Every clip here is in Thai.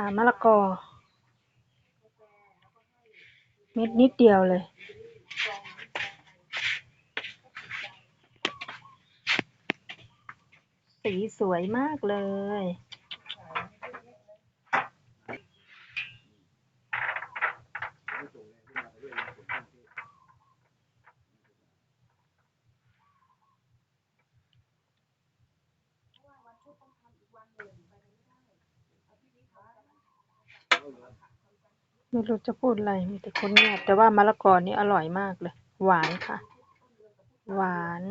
ค่ะมะละกอ เม็ดนิดเดียวเลยสีสวยมากเลย ไม่รู้จะพูดอะไรมีแต่คนเงียบแต่ว่ามะละกอนี่อร่อยมากเลย หวานค่ะ หวาน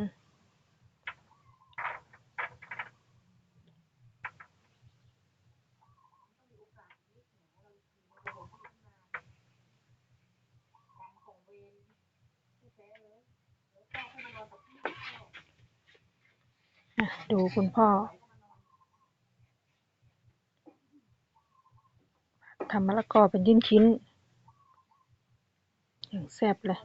อะดูคุณพ่อ ทำมะละกอเป็นชิ้นชิ้นๆ อย่างแซ่บเลย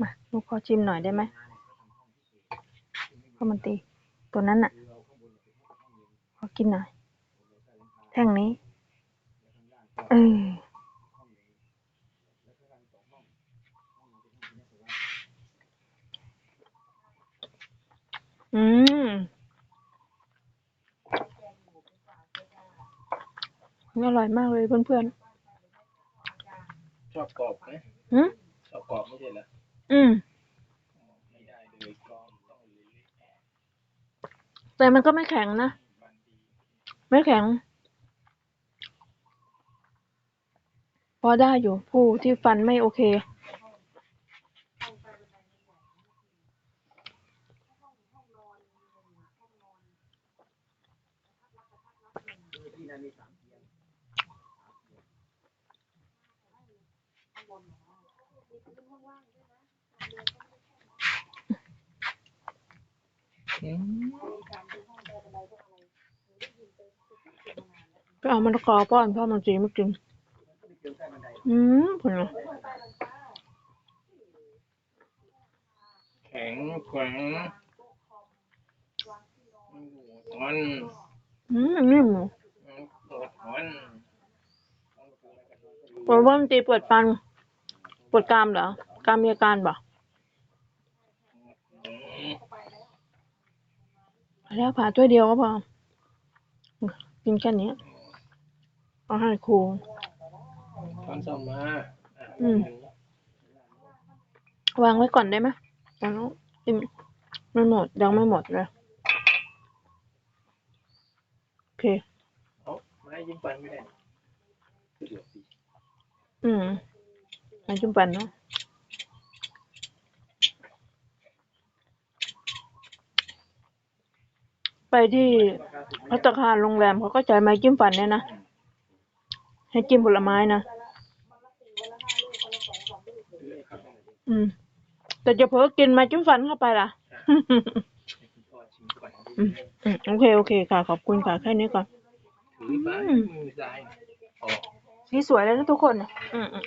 มาลูกขอชิมหน่อยได้ไหมพ่อมันตี ตัวนั้นน่ะ ขอกินหน่อย แท่งนี้ เอออืมอร่อยมากเลยเพื่อนช อบกรอบไหมๆหืมชอบกรอบไม่ใช่เหรออืม ไม่ได้เลยกรอบต้องเละแต่มันก็ไม่แข็งนะๆมันดีไม่แข็ง พอได้อยู่ผู้ที่ฟันไม่โอเค ที่นั่นมีสามเตียง ไปเอามะละกอป้อนพ่อมันจีไม่กิน อืมผลไงแข็งแข็งหัวมันอืมนิ่มปวดหัวปวดว่ามันจีปวดฟัน ปวดกรามเหรอกรามมีอาการบ่แล้วผ่าถ้วยเดียวก็พอ กินแค่นี้เอาให้ครูตอนสอบมาอืม วางไว้ก่อนได้ไหมยังกินไม่หมด ยังไม่หมดเลย โอเคเอาไม้ยิ้มฟันไม่ได้เหลือปีอืม มาจุ่มปันเนาะไปที่พัตตาคารโรงแรมเขาก็ใช้ไม้จิ้มฟันเนี่ยนะ ให้จิ้มผลไม้นะ อืม แต่จะเพิ่กินไม้จิ้มฟันเข้าไปล่ะพ่อชิมก่อนอืมอืมโอเค โอเคค่ะ ขอบคุณค่ะ แค่นี้ก่อนถือไปมือซ้ายออกสีสวยเลยนะทุกคนน่ะอืมอืม